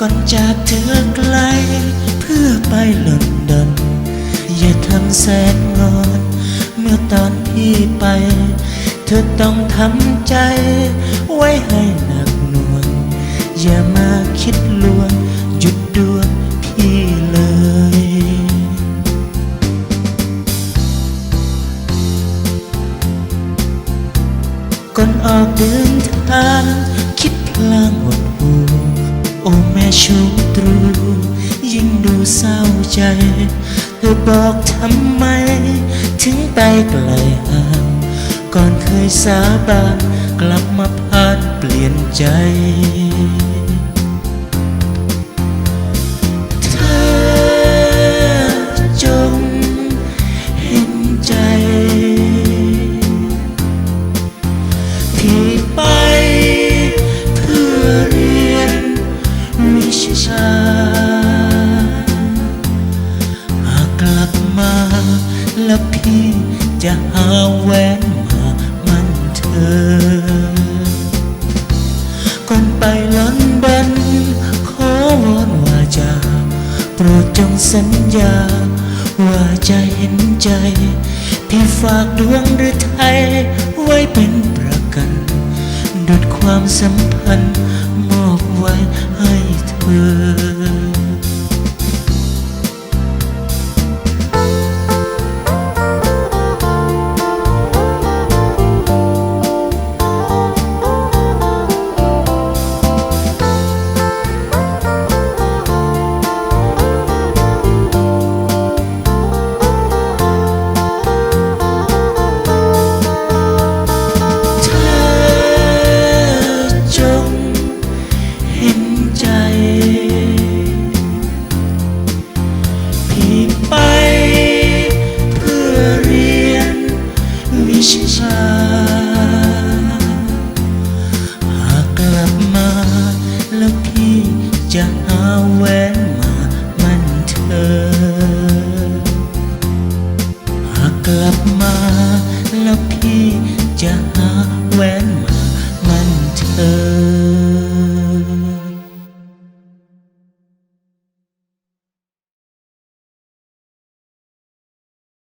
ก่อนจากเธอไกล เพื่อไปลอนดอนอย่าทำแสนงอนเมื่อตอนพี่ไป เธอต้องทำใจ ไว้ให้หนักหน่วง อย่ามาคิดลวงหยุดดวงพี่เลยก่อนออกเดินทาง ชูตรู ยิ่งดูเศร้าใจ เธอบอกทำไม ถึงไปไกลห่างก่อนเคยสาบานกลับมาพานเปลี่ยนใจ จะหาแหวนมามันเธอ ก่อนไปลอนดอนขอวอนว่าจะโปรดจงสัญญา ว่าจะเห็นใจพี่ฝากดวงหรือไทยไว้เป็นประกัน ดุดความสัมพันธ์ พี่ไป เพื่อเรียนวิชา หากกลับมาแล้วพี่จะหาแหวนมามันเธอ